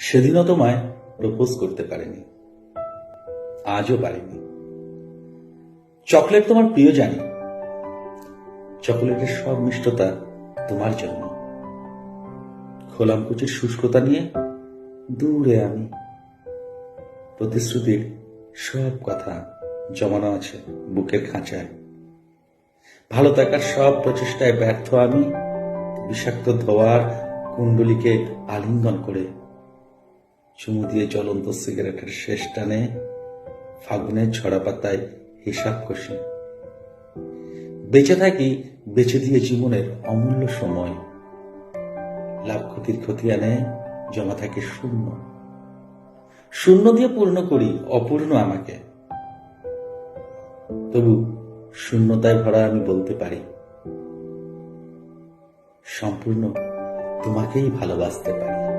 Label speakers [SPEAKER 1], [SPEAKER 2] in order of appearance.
[SPEAKER 1] সেদিনও তোমায় প্রপোজ করতে পারেনি। আজও পারিনি। চকলেট তোমার প্রিয় জানি চকলেটের সব মিষ্টতা তোমার জন্য। খোলামকুচির শুষ্কতা নিয়ে দূরে আমি। প্রতিশ্রুতির সব কথা জমানো আছে বুকের খাঁচায়। ভালো থাকার সব প্রচেষ্টায় ব্যর্থ আমি। বিষাক্ত ধোয়ার কুণ্ডলিকে আলিঙ্গন করে চুমু দিয়ে জ্বলন্ত সিগারেটের শেষ টানে ফাগুনের ছড়া পাতায় হিসাব কষি। বেঁচে থাকি, বেঁচে দিয়ে জীবনের অমূল্য সময়। লাভ ক্ষতির ক্ষতি আনে, জমা থাকে শূন্য। শূন্য দিয়ে পূর্ণ করি, অপূর্ণ আমাকে। তবু শূন্যতায় ভরা আমি বলতে পারি, সম্পূর্ণ তোমাকেই ভালোবাসতে পারি।